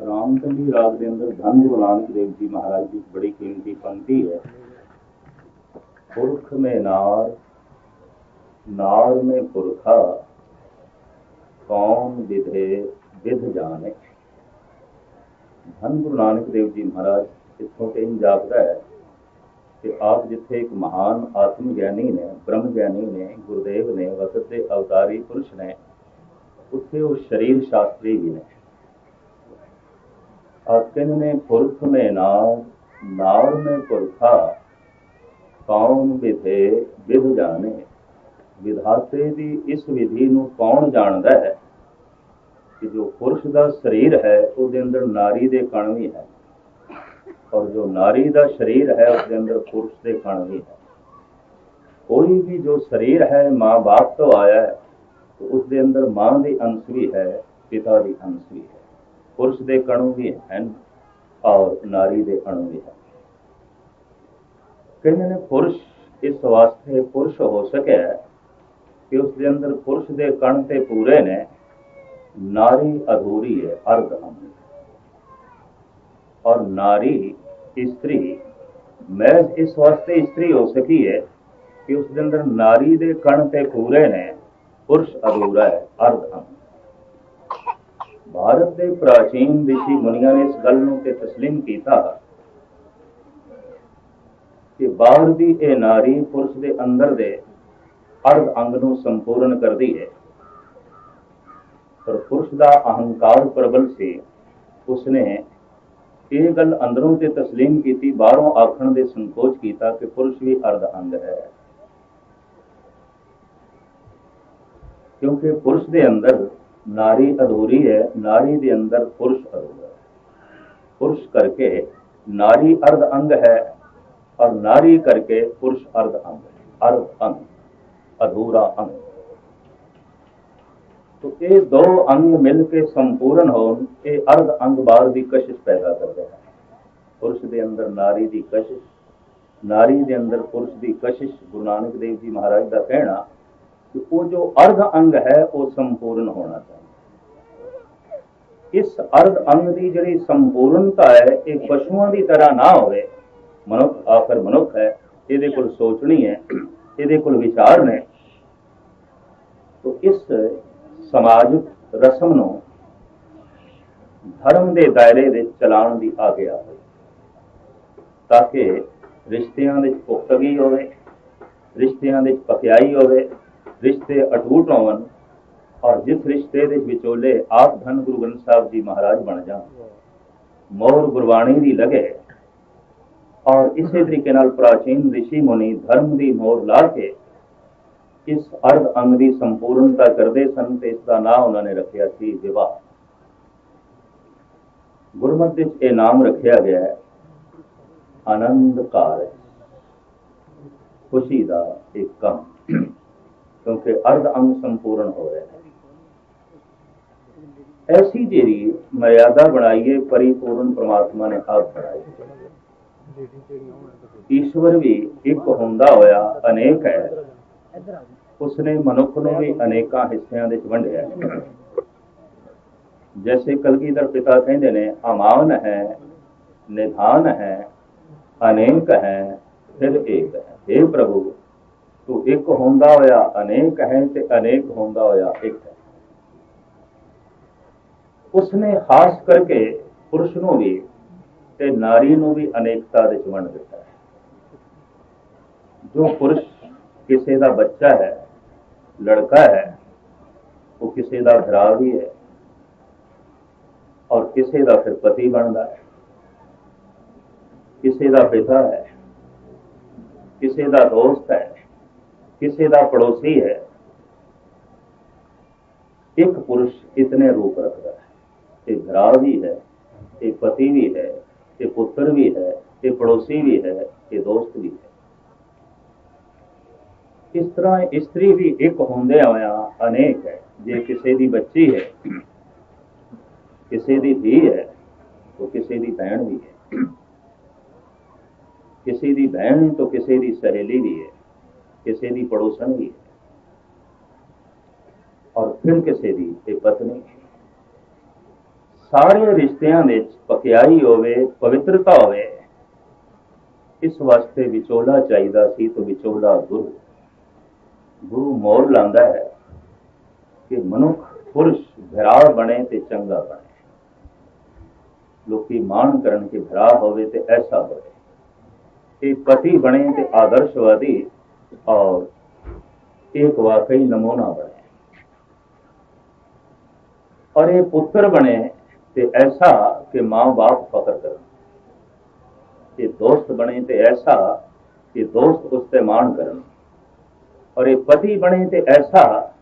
ਰਾਮਚੰਦੀ ਰਾਗ ਦੇ ਅੰਦਰ ਧੰਨ ਗੁਰੂ ਨਾਨਕ ਦੇਵ ਜੀ ਮਹਾਰਾਜ ਦੀ ਬੜੀ ਕੀਮਤੀ ਪੰਕਤੀ ਹੈ। ਪੁਰਖ ਮੇ ਨਾਰ ਨਾਰ ਮੇ ਪੁਰਖਾ, ਕੌਮ ਵਿਧੇ ਵਿਧ ਜਾਣੇ। ਧੰਨ ਗੁਰੂ ਨਾਨਕ ਦੇਵ ਜੀ ਮਹਾਰਾਜ, ਇੱਥੋਂ ਤੇ ਇੰਜ ਜਾਪਦਾ ਹੈ ਕਿ ਆਪ ਜਿੱਥੇ ਇੱਕ ਮਹਾਨ ਆਤਮ ਗਿਆਨੀ ਨੇ, ਬ੍ਰਹਮ ਗਿਆਨੀ ਨੇ, ਗੁਰਦੇਵ ਨੇ, ਵਸਤ ਦੇ ਅਵਤਾਰੀ ਪੁਰਸ਼ ਨੇ, ਉੱਥੇ ਉਹ ਸਰੀਰ ਸ਼ਾਸਤਰੀ ਵੀ ਨੇ। ਆਪ ਕਹਿੰਦੇ ਨੇ ਪੁਰਖ ਮੇ ਨਾਮ ਨਾਰ ਮੇ ਪੁਰਖਾ ਕੌਣ ਵਿਧੇ ਵਿਧ ਜਾਣੇ ਵਿਧਾਤੇ ਦੀ ਇਸ ਵਿਧੀ ਨੂੰ ਕੌਣ ਜਾਣਦਾ ਹੈ ਕਿ ਜੋ ਪੁਰਸ਼ ਦਾ ਸਰੀਰ ਹੈ ਉਹਦੇ ਅੰਦਰ ਨਾਰੀ ਦੇ ਕਣ ਵੀ ਹੈ ਔਰ ਜੋ ਨਾਰੀ ਦਾ ਸਰੀਰ ਹੈ ਉਸਦੇ ਅੰਦਰ ਪੁਰਸ਼ ਦੇ ਕਣ ਵੀ ਹੈ ਕੋਈ ਵੀ ਜੋ ਸਰੀਰ ਹੈ ਮਾਂ-ਬਾਪ ਤੋਂ ਆਇਆ ਹੈ तो उसके अंदर मां ਦੀ ਅੰਸ਼ ਵੀ ਹੈ ਪਿਤਾ ਦੀ ਅੰਸ਼ ਵੀ ਹੈ ਪੁਰਸ਼ ਦੇ ਕਣੂ ਵੀ ਹਨ, ਔਰ ਨਾਰੀ ਦੇ ਅਣੂ ਵੀ ਹਨ। ਕਹਿੰਦੇ ਨੇ, ਪੁਰਸ਼ ਇਸ ਵਾਸਤੇ ਪੁਰਸ਼ ਹੋ ਸਕਿਆ ਕਿ ਉਸ ਦੇ ਅੰਦਰ ਪੁਰਸ਼ ਦੇ ਕਣ ਤੇ ਪੂਰੇ ਨੇ, ਨਾਰੀ ਅਧੂਰੀ ਹੈ, ਅਰਧ ਅੰਗ ਔਰ ਨਾਰੀ ਇਸਤਰੀ ਮੈਂ ਇਸ ਵਾਸਤੇ ਇਸਤਰੀ ਹੋ ਸਕੀ ਹੈ ਕਿ ਉਸ ਦੇ ਅੰਦਰ ਨਾਰੀ ਦੇ ਕਣ ਤੇ ਪੂਰੇ ਨੇ, ਪੁਰਸ਼ ਅਧੂਰਾ ਹੈ, ਅਰਧ ਅੰਗ ਭਾਰਤ ਦੇ ਪ੍ਰਾਚੀਨ ਰਿਸ਼ੀ ਮੁਨੀਆਂ ਨੇ ਇਸ ਗੱਲ ਨੂੰ ਤੇ تسلیم ਕੀਤਾ ਕਿ ਬਾਹਰ ਦੀ ਇਹ ਨਾਰੀ ਪੁਰਸ਼ ਦੇ ਅੰਦਰ ਦੇ ਅਰਧ ਅੰਗ ਨੂੰ ਸੰਪੂਰਨ ਕਰਦੀ ਹੈ ਪਰ ਪੁਰਸ਼ ਦਾ ਅਹੰਕਾਰ ਪ੍ਰਬਲ ਸੀ ਉਸਨੇ ਇਹ ਗੱਲ ਅੰਦਰੋਂ ਤੇ تسلیم ਕੀਤੀ ਬਾਹਰੋਂ ਆਖਣ ਦੇ ਸੰਕੋਚ ਕੀਤਾ ਕਿ ਪੁਰਸ਼ ਵੀ ਅਰਧ ਅੰਗ ਹੈ ਕਿਉਂਕਿ ਪੁਰਸ਼ ਦੇ ਅੰਦਰ ਨਾਰੀ ਅਧੂਰੀ ਹੈ, ਨਾਰੀ ਦੇ ਅੰਦਰ ਪੁਰਸ਼ ਅਧੂਰਾ ਪੁਰਸ਼ ਕਰਕੇ ਨਾਰੀ ਅਰਧ ਅੰਗ ਹੈ ਔਰ ਨਾਰੀ ਕਰਕੇ ਪੁਰਸ਼ ਅਰਧ ਅੰਗ ਹੈ। ਅਰਧ ਅੰਗ, ਅਧੂਰਾ ਅੰਗ। तो ਇਹ ਦੋ ਅੰਗ ਮਿਲ ਕੇ ਸੰਪੂਰਨ ਹੋਣ, ਇਹ ਅਰਧ ਅੰਗ ਬਾਹਰ ਦੀ ਕਸ਼ਿਸ਼ ਪੈਦਾ ਕਰਦੇ ਹਨ। ਪੁਰਸ਼ ਦੇ ਅੰਦਰ ਨਾਰੀ ਦੀ ਕਸ਼ਿਸ਼, ਨਾਰੀ ਦੇ ਅੰਦਰ ਪੁਰਸ਼ ਦੀ ਕਸ਼ਿਸ਼, ਗੁਰੂ ਨਾਨਕ ਦੇਵ ਜੀ ਮਹਾਰਾਜ ਦਾ ਕਹਿਣਾ ਕਿ ਉਹ ਜੋ ਅਰਧ ਅੰਗ ਹੈ, ਉਹ ਸੰਪੂਰਨ ਹੋਣਾ ਚਾਹੀਦਾ। ਇਸ ਅਰਧ ਅੰਗ ਦੀ ਜਿਹੜੀ ਸੰਪੂਰਨਤਾ ਹੈ, ਇਹ ਪਸ਼ੂਆਂ ਦੀ ਤਰ੍ਹਾਂ ਨਾ ਹੋਵੇ। ਮਨੁੱਖ ਆਖਰ ਮਨੁੱਖ ਹੈ, ਇਹਦੇ ਕੋਲ ਸੋਚਣੀ ਹੈ, ਇਹਦੇ ਕੋਲ ਵਿਚਾਰ ਨੇ। ਤੋ ਇਸ ਸਮਾਜਿਕ ਰਸਮ ਨੂੰ ਧਰਮ ਦੇ ਦਾਇਰੇ ਵਿੱਚ ਚਲਾਉਣ ਦੀ ਆਗਿਆ ਹੋਈ। ਤਾਂ ਕਿ ਰਿਸ਼ਤਿਆਂ ਵਿੱਚ ਪੁਖਤਗੀ ਹੋਵੇ, ਰਿਸ਼ਤਿਆਂ ਵਿੱਚ ਪਕਿਆਈ ਹੋਵੇ, ਰਿਸ਼ਤੇ ਅਟੂਟ ਹੋਣ ਔਰ ਜਿਸ ਰਿਸ਼ਤੇ ਦੇ ਵਿਚੋਲੇ ਆਪ ਧੰਨ ਗੁਰੂ ਗ੍ਰੰਥ ਸਾਹਿਬ ਜੀ ਮਹਾਰਾਜ ਬਣ ਜਾਣ। ਮੋਹਰ ਗੁਰਬਾਣੀ ਦੀ ਲਗੇ ਔਰ ਇਸੇ ਤਰੀਕੇ ਨਾਲ ਪ੍ਰਾਚੀਨ ઋષਿ ਮੁਨੀ ਧਰਮ ਦੀ ਮੋਹਰ ਲਾ ਕੇ ਇਸ ਅਰਧ ਅੰਗ ਦੀ ਸੰਪੂਰਨਤਾ ਕਰਦੇ ਸਨ ਤੇ ਇਸ ਦਾ ਨਾਮ ਉਹਨਾਂ ਨੇ ਰੱਖਿਆ ਸੀ ਵਿਵਾਹ। ਗੁਰਮਤਿ ਵਿੱਚ ਇਹ ਨਾਮ ਰੱਖਿਆ ਗਿਆ ਹੈ, ਆਨੰਦ ਕਾਰਜ। ਖੁਸ਼ੀ ਦਾ ਇੱਕ ਕੰਮ, ਕਿਉਂਕਿ ਅਰਧ ਅੰਗ ਸੰਪੂਰਨ ਹੋ ਰਿਹਾ ਹੈ। ਐਸੀ ਜਿਹੜੀ ਮਰਿਆਦਾ ਬਣਾਈਏ ਪਰਿਪੂਰਨ ਪ੍ਰਮਾਤਮਾ ਨੇ ਆਪ ਬਣਾਈ ਈਸ਼ਵਰ ਵੀ ਇੱਕ ਹੁੰਦਾ ਹੋਇਆ ਅਨੇਕ ਹੈ ਉਸਨੇ ਮਨੁੱਖ ਨੂੰ ਵੀ ਅਨੇਕਾਂ ਹਿੱਸਿਆਂ ਵਿੱਚ ਵੰਡਿਆ ਹੈ ਜੈਸੇ ਕਲਗੀਧਰ ਪਿਤਾ ਕਹਿੰਦੇ ਨੇ ਅਮਾਨ ਹੈ ਨਿਧਾਨ ਹੈ ਅਨੇਕ ਹੈ ਫਿਰ ਇੱਕ ਹੈ हे। ਪ੍ਰਭੂ ਤੂੰ ਇੱਕ ਹੁੰਦਾ ਹੋਇਆ ਅਨੇਕ ਹੈ ਤੇ ਅਨੇਕ ਹੁੰਦਾ ਹੋਇਆ ਇੱਕ ਉਸਨੇ ਖਾਸ ਕਰਕੇ ਪੁਰਸ਼ ਨੂੰ ਵੀ ਤੇ ਨਾਰੀ ਨੂੰ ਵੀ ਅਨੇਕਤਾ ਵਿੱਚ ਵੰਡ ਦਿੱਤਾ ਹੈ ਜੋ ਪੁਰਸ਼ ਕਿਸੇ ਦਾ ਬੱਚਾ ਹੈ ਲੜਕਾ ਹੈ ਉਹ ਕਿਸੇ ਦਾ ਭਰਾ ਵੀ ਹੈ ਔਰ ਕਿਸੇ ਦਾ ਫਿਰ ਪਤੀ ਬਣਦਾ ਹੈ ਕਿਸੇ ਦਾ ਪਿਤਾ ਹੈ ਕਿਸੇ ਦਾ ਦੋਸਤ ਹੈ ਕਿਸੇ ਦਾ ਪੜੋਸੀ ਹੈ ਇੱਕ ਪੁਰਸ਼ ਇਤਨੇ ਰੂਪ ਰੱਖਦਾ ਹੈ ਇਹ ਭਰਾ ਵੀ ਹੈ ਇਹ ਪਤੀ ਵੀ ਹੈ ਇਹ ਪੁੱਤਰ ਵੀ ਹੈ ਇਹ ਪੜੋਸੀ ਵੀ ਹੈ ਇਹ ਦੋਸਤ ਵੀ ਹੈ ਇਸ ਤਰ੍ਹਾਂ ਇਸਤਰੀ ਵੀ ਇੱਕ ਹੁੰਦੇ ਹੋਇਆ ਅਨੇਕ ਹੈ ਜੇ ਕਿਸੇ ਦੀ ਬੱਚੀ ਹੈ ਕਿਸੇ ਦੀ ਧੀ ਹੈ ਤਾਂ ਕਿਸੇ ਦੀ ਭੈਣ ਵੀ ਹੈ ਕਿਸੇ ਦੀ ਭੈਣ ਤਾਂ ਕਿਸੇ ਦੀ ਸਹੇਲੀ ਵੀ ਹੈ ਕਿਸੇ ਦੀ ਪੜੋਸਣ ਵੀ ਹੈ ਔਰ ਫਿਰ ਕਿਸੇ ਦੀ ਇਹ ਪਤਨੀ ਸਾਰੇ ਰਿਸ਼ਤਿਆਂ ਵਿੱਚ ਪਕਿਆਈ ਹੋਵੇ, ਪਵਿੱਤਰਤਾ ਹੋਵੇ, ਇਸ ਵਾਸਤੇ ਵਿਚੋਲਾ ਚਾਹੀਦਾ ਸੀ ਤੇ ਵਿਚੋਲਾ ਗੁਰੂ। ਗੁਰੂ ਮੋਰ ਲਾਂਦਾ ਹੈ ਕਿ ਮਨੁੱਖ ਪੁਰਸ਼ ਭਰਾ ਬਣੇ ਤੇ ਚੰਗਾ ਬਣੇ। ਲੋਕੀ ਮਾਣ ਕਰਨ ਕਿ ਭਰਾ ਹੋਵੇ ਤੇ ਐਸਾ ਹੋਵੇ ਇਹ ਪਤੀ ਬਣੇ ਤੇ ਆਦਰਸ਼ਵਾਦੀ ਔਰ ਇੱਕ ਵਾਕਈ ਨਮੂਨਾ ਬਣੇ। ਔਰ ਇਹ ਪੁੱਤਰ ਬਣੇ ਤੇ ਐਸਾ ਕਿ ਮਾਂ-ਬਾਪ ਫਖਰ ਕਰਨ। ਇਹ ਦੋਸਤ ਬਣੇ ਤੇ ਐਸਾ ਕਿ ਦੋਸਤ ਉਸ ਤੇ ਮਾਣ ਕਰਨ। ਔਰ ਇਹ ਪਤੀ ਬਣੇ ਤੇ ਐਸਾ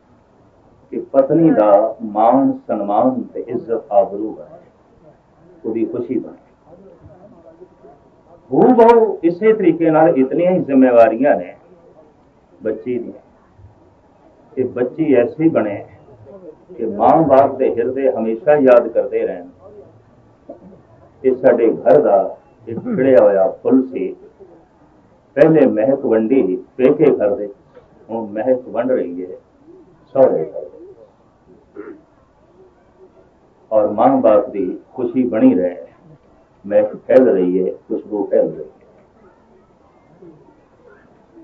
ਕਿ ਪਤਨੀ ਦਾ ਮਾਣ, ਸਨਮਾਨ ਤੇ ਇੱਜ਼ਤ ਆਬਰੂ ਬਣੇ। ਉਹਦੀ ਖੁਸ਼ੀ ਬਣੇ। ਹੂ ਬਹੁ ਇਸੇ ਤਰੀਕੇ ਨਾਲ ਇਤਨੀਆਂ ਹੀ ਜ਼ਿੰਮੇਵਾਰੀਆਂ ਨੇ ਬੱਚੀ ਦੀਆਂ। ਇਹ ਬੱਚੀ ਐਸੀ ਬਣੇ ਕਿ ਮਾਂ-ਬਾਪ ਦੇ ਹਿਰਦੇ ਹਮੇਸ਼ਾ ਯਾਦ ਕਰਦੇ ਰਹਿਣ। ਇਹ ਸਾਡੇ ਘਰ ਦਾ ਇੱਕ ਖਿੜਿਆ ਹੋਇਆ ਫੁੱਲ ਸੀ। ਪਹਿਲੇ ਮਹਿਕ ਵੰਡੀ ਪੇਕੇ ਘਰ ਹੁਣ ਮਹਿਕ ਵੰਡ ਰਹੀ ਹੈ ਸਹੁਰੇ ਘਰ ਔਰ ਮਾਂ-ਬਾਪ ਦੀ ਖੁਸ਼ੀ ਬਣੀ ਰਹੇ। ਮਹਿਕ ਫੈਲ ਰਹੀ ਹੈ, ਖੁਸ਼ਬੂ ਫੈਲ ਰਹੀ ਹੈ।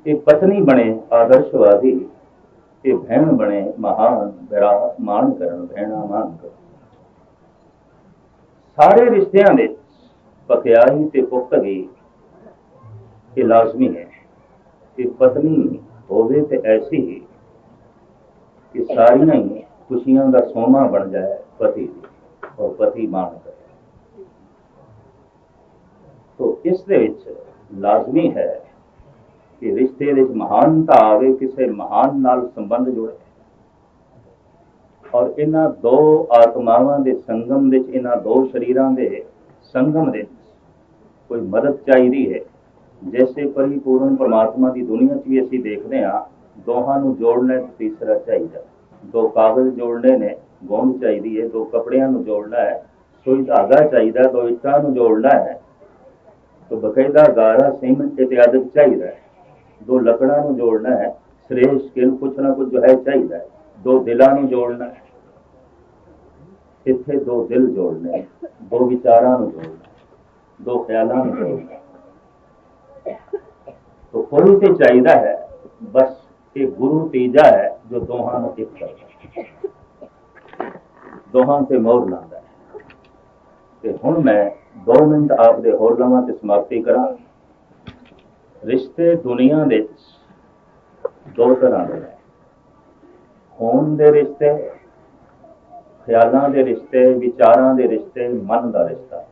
ਇਹ ਪਤਨੀ ਬਣੇ ਆਦਰਸ਼ਵਾਦੀ ਇਹ ਭੈਣ ਬਣੇ ਮਹਾਨ ਬਰਾ ਮਾਨ ਕਰਨ ਭੈਣਾ ਮਾਨ ਕਰਨ ਸਾਰੇ ਰਿਸ਼ਤਿਆਂ ਦੇ ਪਕਿਆਈ ਤੇ ਪੁਖਤਗੀ ਇਹ ਲਾਜ਼ਮੀ ਹੈ ਕਿ ਪਤਨੀ ਹੋਵੇ ਤੇ ਐਸੀ ਹੀ ਕਿ ਸਾਰੀਆਂ ਹੀ ਖੁਸ਼ੀਆਂ ਦਾ ਸੋਮਾ ਬਣ ਜਾਏ ਪਤੀ ਦੀ ਔਰ ਪਤੀ ਮਾਣ ਕਰੇ। ਤੋ ਇਸ ਦੇ ਵਿੱਚ ਲਾਜ਼ਮੀ ਹੈ ਕਿ ਰਿਸ਼ਤੇ ਵਿੱਚ ਮਹਾਨਤਾ ਆਵੇ ਕਿਸੇ ਮਹਾਨ ਨਾਲ ਸੰਬੰਧ ਜੁੜੇ ਔਰ ਇਹਨਾਂ ਦੋ ਆਤਮਾਵਾਂ ਦੇ ਸੰਗਮ ਵਿੱਚ, ਇਹਨਾਂ ਦੋ ਸ਼ਰੀਰਾਂ ਦੇ ਸੰਗਮ ਦੇ ਕੋਈ ਮਦਦ ਚਾਹੀਦੀ ਹੈ। ਜੈਸੇ ਪਰਿਪੂਰਨ ਪਰਮਾਤਮਾ ਦੀ ਦੁਨੀਆ 'ਚ ਵੀ ਅਸੀਂ ਦੇਖਦੇ ਹਾਂ, ਦੋਹਾਂ ਨੂੰ ਜੋੜਨਾ ਤੀਸਰਾ ਚਾਹੀਦਾ ਦੋ ਕਾਗਜ਼ ਜੋੜਨੇ ਨੇ ਗੋਂਦ ਚਾਹੀਦੀ ਹੈ, ਦੋ ਕਪੜਿਆਂ ਨੂੰ ਜੋੜਨਾ ਹੈ, ਸੋਈ ਧਾਗਾ ਚਾਹੀਦਾ, ਦੋ ਇੱਟਾਂ ਨੂੰ ਜੋੜਨਾ ਹੈ, ਤੋ ਬਕਾਇਦਾ ਗਾਰਾ ਸਿਮ ਇਤਿਆਦਿ ਚਾਹੀਦਾ ਹੈ। ਦੋ ਲੱਕੜਾਂ ਨੂੰ ਜੋੜਨਾ ਹੈ ਸ੍ਰੇਸ਼ ਕਿਨ ਕੁਛ ਨਾ ਕੁਛ ਜੋ ਹੈ ਚਾਹੀਦਾ ਹੈ। ਦੋ ਦਿਲਾਂ ਨੂੰ ਜੋੜਨਾ ਹੈ। ਇੱਥੇ ਦੋ ਦਿਲ ਜੋੜਨੇ ਦੋ ਵਿਚਾਰਾਂ ਨੂੰ ਜੋੜਨਾ ਦੋ ਖਿਆਲਾਂ ਨੂੰ ਜੋੜਨਾ ਤੋ ਕੋਈ ਤੇ ਚਾਹੀਦਾ ਹੈ, ਬਸ ਇਹ ਗੁਰੂ ਤੀਜਾ ਹੈ ਜੋ ਦੋਹਾਂ ਨੂੰ ਇੱਕ ਕਰਦਾ ਦੋਹਾਂ ਤੇ ਮੋਰ ਲਾਉਂਦਾ ਹੈ। ਤੇ ਹੁਣ ਮੈਂ 2 ਮਿੰਟ ਆਪ ਦੇ ਹੋਰ ਲਵਾਂ ਤੇ ਸਮਾਪਤੀ ਕਰਾਂ। ਰਿਸ਼ਤੇ ਦੁਨੀਆ ਦੇ ਵਿੱਚ ਦੋ ਤਰ੍ਹਾਂ ਦੇ ਨੇ। ਖੂਨ ਦੇ ਰਿਸ਼ਤੇ, ਖਿਆਲਾਂ ਦੇ ਰਿਸ਼ਤੇ, ਵਿਚਾਰਾਂ ਦੇ ਰਿਸ਼ਤੇ, ਮਨ ਦਾ ਰਿਸ਼ਤਾ।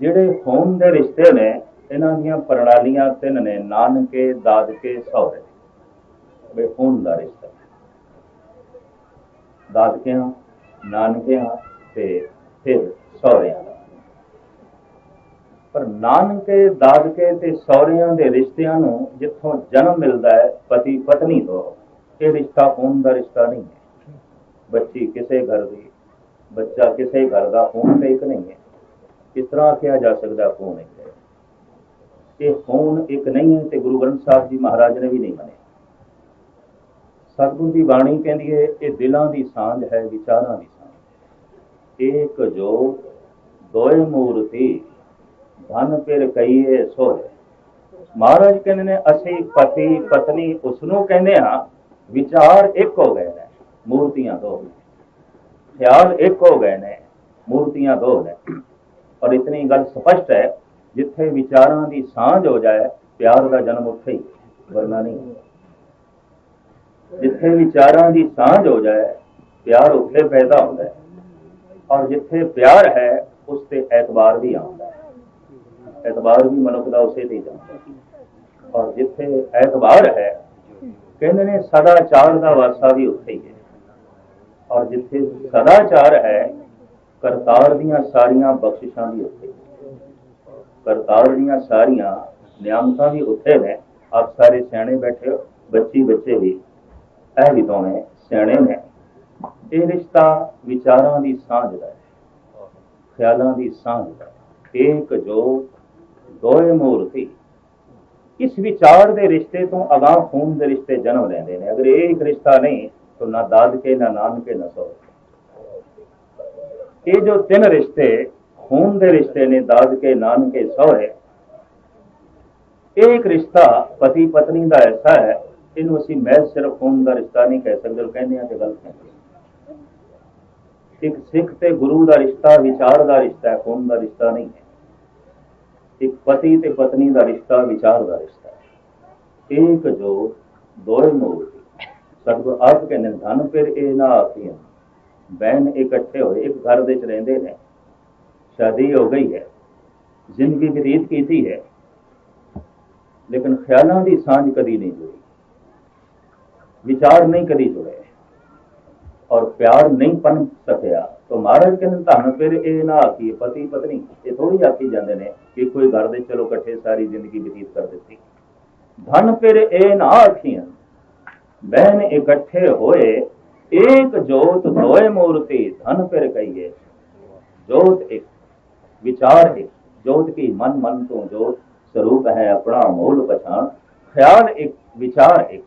ਜਿਹੜੇ ਖੂਨ ਦੇ ਰਿਸ਼ਤੇ ਨੇ, ਇਹਨਾਂ ਦੀਆਂ ਪ੍ਰਣਾਲੀਆਂ ਤਿੰਨ ਨੇ, ਨਾਨਕੇ, ਦਾਦਕੇ, ਸਹੁਰੇ। ਇਹ ਖੂਨ ਦਾ ਰਿਸ਼ਤਾ। ਦਾਦਕਿਆਂ, ਨਾਨਕਿਆਂ ਤੇ ਫਿਰ ਸਹੁਰਿਆਂ। ਪਰ ਨਾਨਕੇ, ਦਾਦਕੇ ਤੇ ਸਹੁਰਿਆਂ ਦੇ ਰਿਸ਼ਤਿਆਂ ਨੂੰ ਜਿੱਥੋਂ ਜਨਮ ਮਿਲਦਾ ਹੈ, ਪਤੀ ਪਤਨੀ ਤੋਂ, ਇਹ ਰਿਸ਼ਤਾ ਖੂਨ ਦਾ ਰਿਸ਼ਤਾ ਨਹੀਂ ਹੈ। ਬੱਚੀ ਕਿਸੇ ਘਰ ਦੀ, ਬੱਚਾ ਕਿਸੇ ਘਰ ਦਾ ਖੂਨ ਤੇ ਇੱਕ ਨਹੀਂ ਹੈ। ਕਿਸ ਤਰ੍ਹਾਂ ਕਿਹਾ ਜਾ ਸਕਦਾ ਖੂਨ ਇੱਕ? ਹੈ ਇਹ ਖੂਨ ਇੱਕ ਨਹੀਂ ਹੈ ਤੇ ਗੁਰੂ ਗ੍ਰੰਥ ਸਾਹਿਬ ਜੀ ਮਹਾਰਾਜ ਨੇ ਵੀ ਨਹੀਂ ਮੰਨਿਆ। ਸਤਿਗੁਰੂ ਦੀ ਬਾਣੀ ਕਹਿੰਦੀ ਹੈ, ਇਹ ਦਿਲਾਂ ਦੀ ਸਾਂਝ ਹੈ, ਵਿਚਾਰਾਂ ਦੀ ਸਾਂਝ ਏਕ ਜੋ ਦੋਏ ਮੂਰਤੀ ਧਨ ਫਿਰ ਕਈਏ ਸੋਏ ਮਹਾਰਾਜ ਕਹਿੰਦੇ ਨੇ, ਅਸੀਂ ਪਤੀ, ਪਤਨੀ ਉਸ ਨੂੰ ਕਹਿੰਦੇ ਹਾਂ, ਵਿਚਾਰ ਇੱਕ ਹੋ ਗਏ ਨੇ, ਮੂਰਤੀਆਂ ਦੋ ਖਿਆਲ ਇੱਕ ਹੋ ਗਏ ਨੇ, ਮੂਰਤੀਆਂ ਦੋ ਨੇ। ਔਰ ਇਤਨੀ ਗੱਲ ਸਪਸ਼ਟ ਹੈ, ਜਿੱਥੇ ਵਿਚਾਰਾਂ ਦੀ ਸਾਂਝ ਹੋ ਜਾਏ, ਪਿਆਰ ਦਾ ਜਨਮ ਉੱਥੇ ਹੀ, ਵਰਨਾ ਨਹੀਂ। ਜਿੱਥੇ ਵਿਚਾਰਾਂ ਦੀ ਸਾਂਝ ਹੋ ਜਾਏ, ਪਿਆਰ ਉੱਥੇ ਪੈਦਾ ਹੁੰਦਾ ਹੈ। ਔਰ ਜਿੱਥੇ ਪਿਆਰ ਹੈ, ਉਸ ਤੇ ਐਤਵਾਰ ਵੀ ਆਉਂਦਾ ਐਤਬਾਰ ਵੀ ਮਨੁੱਖ ਦਾ ਉਸੇ ਤੇ ਜਾਂਦਾ ਔਰ ਜਿੱਥੇ ਐਤਬਾਰ ਹੈ, ਕਹਿੰਦੇ ਨੇ ਸਦਾਚਾਰ ਦਾ ਵਾਸਾ ਵੀ ਉੱਥੇ ਹੀ ਹੈ। ਔਰ ਜਿੱਥੇ ਸਦਾਚਾਰ ਹੈ, ਕਰਤਾਰ ਦੀਆਂ ਸਾਰੀਆਂ ਬਖਸ਼ਿਸ਼ਾਂ ਵੀ ਉੱਥੇ ਕਰਤਾਰ ਦੀਆਂ ਸਾਰੀਆਂ ਨਿਆਮਤਾਂ ਵੀ ਉੱਥੇ ਨੇ। ਆਪ ਸਾਰੇ ਸਿਆਣੇ ਬੈਠੇ ਹੋ, ਬੱਚੀ ਬੱਚੇ ਵੀ, ਇਹ ਵੀ ਦੋਵੇਂ ਸਿਆਣੇ ਨੇ। ਇਹ ਰਿਸ਼ਤਾ ਵਿਚਾਰਾਂ ਦੀ ਸਾਂਝ ਦਾ ਹੈ, ਖਿਆਲਾਂ ਦੀ ਸਾਂਝ ਦਾ ਹੈ। ਜੋ ਦੋਏ ਮੂਰਤੀ ਇਸ ਵਿਚਾਰ ਦੇ ਰਿਸ਼ਤੇ ਤੋਂ ਅਗਾਹ ਖੂਨ ਦੇ ਰਿਸ਼ਤੇ ਜਨਮ ਲੈਂਦੇ ਨੇ। ਅਗਰ ਇਹ ਇੱਕ ਰਿਸ਼ਤਾ ਨਹੀਂ, ਤਾਂ ਨਾ ਦਾਦਕੇ ਨਾ ਨਾਨਕੇ, ਨਾ ਸਹੁਰੇ। ਇਹ ਜੋ ਤਿੰਨ ਰਿਸ਼ਤੇ, ਖੂਨ ਦੇ ਰਿਸ਼ਤੇ ਨੇ ਦਾਦਕੇ ਨਾਨਕੇ, ਸਹੁਰੇ, ਇਹ ਇੱਕ ਰਿਸ਼ਤਾ ਪਤੀ ਪਤਨੀ ਦਾ ਐਸਾ ਹੈ। ਇਹਨੂੰ ਅਸੀਂ ਮਹਿਜ਼ ਸਿਰਫ ਖੂਨ ਦਾ ਰਿਸ਼ਤਾ ਨਹੀਂ ਕਹਿ ਸਕਦੇ ਕਹਿੰਦੇ ਆ ਤੇ ਗਲਤ ਕਹਿੰਦੇ ਇੱਕ ਸਿੱਖ ਤੇ ਗੁਰੂ ਦਾ ਰਿਸ਼ਤਾ, ਵਿਚਾਰ ਦਾ ਰਿਸ਼ਤਾ ਹੈ, ਖੂਨ ਦਾ ਰਿਸ਼ਤਾ ਨਹੀਂ ਹੈ। ਇੱਕ ਪਤੀ ਤੇ ਪਤਨੀ ਦਾ ਰਿਸ਼ਤਾ ਵਿਚਾਰ ਦਾ ਰਿਸ਼ਤਾ ਹੈ। ਇੱਕ ਜੋ ਦੋਏ ਮੂਰਤੀ ਸਤਿਗੁਰ ਆਪ ਕਹਿੰਦੇ ਨੇ, ਧਨ ਫਿਰ ਇਹ ਨਾ ਆਤੀਆਂ ਬਹਿਨ ਇਕੱਠੇ ਹੋਏ ਇੱਕ ਘਰ ਦੇ ਚ ਰਹਿੰਦੇ ਨੇ। ਸ਼ਾਦੀ ਹੋ ਗਈ ਹੈ ਜ਼ਿੰਦਗੀ ਬਤੀਤ ਕੀਤੀ ਹੈ। ਲੇਕਿਨ ਖਿਆਲਾਂ ਦੀ ਸਾਂਝ ਕਦੀ ਨਹੀਂ ਜੁੜੀ। ਵਿਚਾਰ ਨਹੀਂ ਕਦੀ ਜੁੜੇ। ਔਰ ਪਿਆਰ ਨਹੀਂ ਪਨ ਸਕਿਆ। ਤਾਂ ਮਹਾਰਾਜ ਕਹਿੰਦੇ ਧਨ ਫਿਰ ਇਹ ਨਾ ਆਖੀ ਪਤੀ ਪਤਨੀ, ਇਹ ਥੋੜੀ ਆਖੀ ਜਾਂਦੇ ਨੇ ਕਿ ਕੋਈ ਘਰ ਦੇ ਚਲੋ ਇਕੱਠੇ ਸਾਰੀ ਜ਼ਿੰਦਗੀ ਬਤੀਤ ਕਰ ਦਿੱਤੀ। ਧਨ ਫਿਰ ਇਹ ਨਾ ਆਖੀਆਂ ਬਹਿਨ ਇਕੱਠੇ ਹੋਏ ਇੱਕ ਜੋਤ ਦੋਏ ਮੂਰਤੀ, ਧਨ ਫਿਰ ਕਹੀਏ, ਜੋਤ ਇੱਕ, ਵਿਚਾਰ ਇੱਕ, ਜੋਤ ਕੀ ਮਨ ਮਨ ਤੋਂ ਜੋਤ, ਸਰੂਪ ਹੈ ਆਪਣਾ ਮੂਲ ਪਛਾਣ, ਖਿਆਲ ਇੱਕ, ਵਿਚਾਰ ਇੱਕ।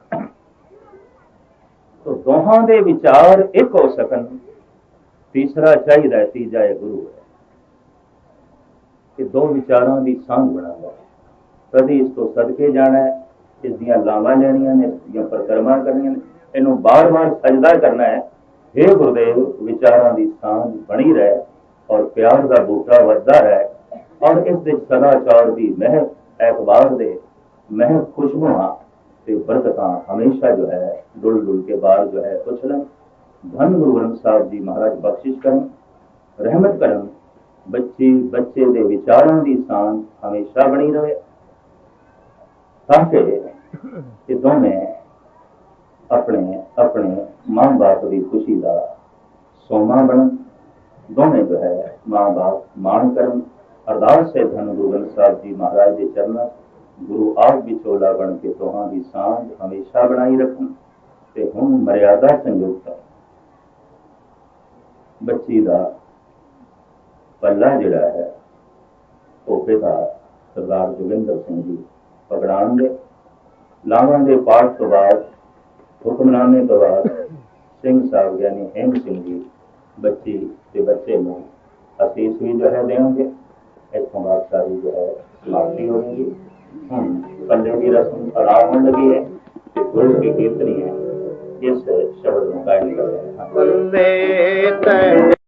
ਤੋ ਦੋਹਾਂ ਦੇ ਵਿਚਾਰ ਇੱਕ ਹੋ ਸਕਣ। ਤੀਸਰਾ ਚਾਹੀਦਾ ਹੈ, ਤੀਜਾ ਇਹ ਗੁਰੂ ਹੈ। ਇਹ ਦੋ ਵਿਚਾਰਾਂ ਦੀ ਸਾਂਝ ਬਣਾਵਾ ਕਦੀ ਇਸ ਤੋਂ ਸਦਕੇ ਜਾਣਾ ਹੈ ਇਸ ਦੀਆਂ ਲਾਵਾਂ ਲੈਣੀਆਂ ਨੇ ਇਸ ਦੀਆਂ ਪਰਕਰਮਾਂ ਕਰਨੀਆਂ ਨੇ ਇਹਨੂੰ ਬਾਰ-ਬਾਰ ਸਜਦਾ ਕਰਨਾ ਹੈ। हे ਗੁਰਦੇਵ ਵਿਚਾਰਾਂ ਦੀ ਸਾਂਝ ਬਣੀ ਰਹੇ ਔਰ ਪਿਆਰ ਦਾ ਬੂਟਾ ਵੱਧਦਾ ਰਹੇ ਔਰ ਇਸ ਦੇ ਸਦਾਚਾਰ ਦੀ ਮਹਿਕ ਐਤਬਾਰ ਦੇ ਮਹਿਕ ਖੁਸ਼ਬੂਆਂ ਤੇ ਬਰਕਤਾਂ ਹਮੇਸ਼ਾ ਜੋ ਹੈ ਡੁੱਲ ਡੁੱਲ ਕੇ ਬਾਹਰ ਜੋ ਹੈ ਉਛਲਣ ਧੰਨ ਗੁਰੂ ਗ੍ਰੰਥ ਸਾਹਿਬ ਜੀ ਮਹਾਰਾਜ ਬਖਸ਼ਿਸ਼ ਕਰਨ, ਰਹਿਮਤ ਕਰਨ, ਬੱਚੀ, ਬੱਚੇ ਦੇ ਵਿਚਾਰਾਂ ਦੀ ਸਾਂਝ ਹਮੇਸ਼ਾ ਬਣੀ ਰਹੇ। ਤਾਂ ਕਿ ਇਹ ਦੋਵੇਂ ਆਪਣੇ ਆਪਣੇ ਮਾਂ-ਬਾਪ ਦੀ ਖੁਸ਼ੀ ਦਾ ਸੋਮਾ ਬਣਨ, ਦੋਵੇਂ ਜੋ ਹੈ ਮਾਂ-ਬਾਪ ਮਾਣ ਕਰਨ। ਅਰਦਾਸ ਹੈ ਧੰਨ ਗੁਰੂ ਗ੍ਰੰਥ ਸਾਹਿਬ ਜੀ ਮਹਾਰਾਜ ਦੇ ਚਰਨਾਂ, ਗੁਰੂ ਆਪ ਵਿਚੋਲਾ ਬਣ ਕੇ ਦੋਹਾਂ ਦੀ ਸਾਂਝ ਹਮੇਸ਼ਾ ਬਣਾਈ ਰੱਖਣ ਤੇ ਹੁਣ ਮਰਿਆਦਾ ਸੰਯੁਕਤ ਬੱਚੀ ਦਾ ਪੱਲਾ ਜਿਹੜਾ ਹੈ, ਉਹ ਪਿਤਾ ਸਰਦਾਰ ਜੋਗਿੰਦਰ ਸਿੰਘ ਜੀ ਪਕੜਾਉਣਗੇ ਲਾਵਾਂ ਦੇ ਪਾਠ ਤੋਂ ਬਾਅਦ, ਹੁਕਮਨਾਮੇ ਤੋਂ ਬਾਅਦ, ਸਿੰਘ ਸਾਹਿਬ ਯਾਨੀ ਹੇਮ ਸਿੰਘ ਜੀ ਬੱਚੀ ਤੇ ਬੱਚੇ ਨੂੰ ਅਸੀਸ ਵੀ ਜੋ ਹੈ ਦੇਣਗੇ। ਇੱਥੋਂ ਬਾਅਦ ਸਾਰੀ ਜੋ ਹੈ ਸਮਾਪਤੀ ਹੋਵੇਗੀ। ਹੁਣ ਪੱਲੇ ਦੀ ਰਸਮ ਆਰਾਮ ਹੋਣ ਲੱਗੀ ਹੈ ਤੇ ਗੁਰੂ ਕੀ ਕੀਰਤਨੀ ਹੈ। ਇਸ ਸ਼ਬਦ ਨੂੰ ਕਾਇਮ ਕਰ ਰਹੇ ਹਾਂ ਵੰਦੇ ਤੈ